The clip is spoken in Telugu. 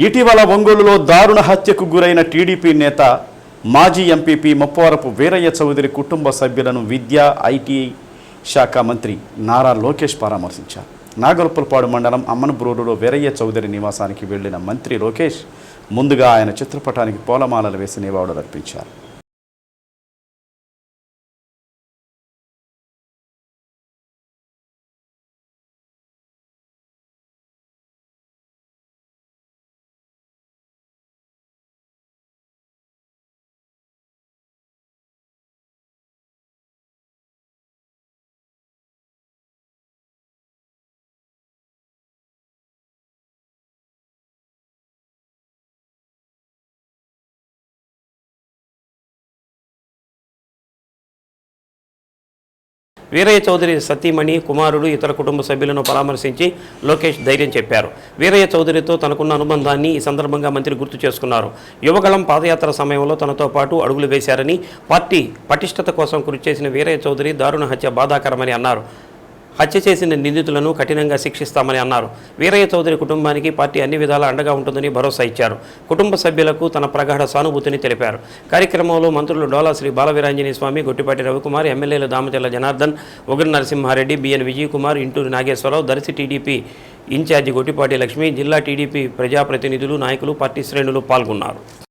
ఇటీవల ఒంగోలులో దారుణ హత్యకు గురైన టీడీపీ నేత మాజీ ఎంపీపీ ముప్పవరపు వీరయ్య చౌదరి కుటుంబ సభ్యులను విద్యా ఐటీ శాఖ మంత్రి నారా లోకేష్ పరామర్శించారు. నాగల్పులపాడు మండలం అమ్మనబ్రూరులో వీరయ్య చౌదరి నివాసానికి వెళ్ళిన మంత్రి లోకేష్ ముందుగా ఆయన చిత్రపటానికి పూలమాలలు వేసి నివాళులర్పించారు. వీరయ్య చౌదరి సతీమణి కుమారుడు ఇతర కుటుంబ సభ్యులను పరామర్శించి లోకేష్ ధైర్యం చెప్పారు. వీరయ్య చౌదరితో తనకున్న అనుబంధాన్ని ఈ సందర్భంగా మంత్రి గుర్తు చేసుకున్నారు. యువగళం పాదయాత్ర సమయంలో తనతో పాటు అడుగులు వేశారని పార్టీ పటిష్టత కోసం కృషి చేసిన వీరయ్య చౌదరి దారుణ హత్య బాధాకరమని అన్నారు. హత్య చేసిన నిందితులను కఠినంగా శిక్షిస్తామని అన్నారు. వీరయ్య చౌదరి కుటుంబానికి పార్టీ అన్ని విధాలా అండగా ఉంటుందని భరోసా ఇచ్చారు. కుటుంబ సభ్యులకు తన ప్రగాఢ సానుభూతిని తెలిపారు. కార్యక్రమంలో మంత్రులు డోలా శ్రీ బాలవీరాంజనేయ స్వామి గొట్టిపాటి రవికుమార్ ఎమ్మెల్యేలు Damacharla Janardhan Ugra Narasimha Reddy BN Vijayakumar Inturu Nageswara Rao Darsi TDP incharge Gottipati Lakshmi జిల్లా టీడీపీ ప్రజాప్రతినిధులు నాయకులు పార్టీ శ్రేణులు పాల్గొన్నారు.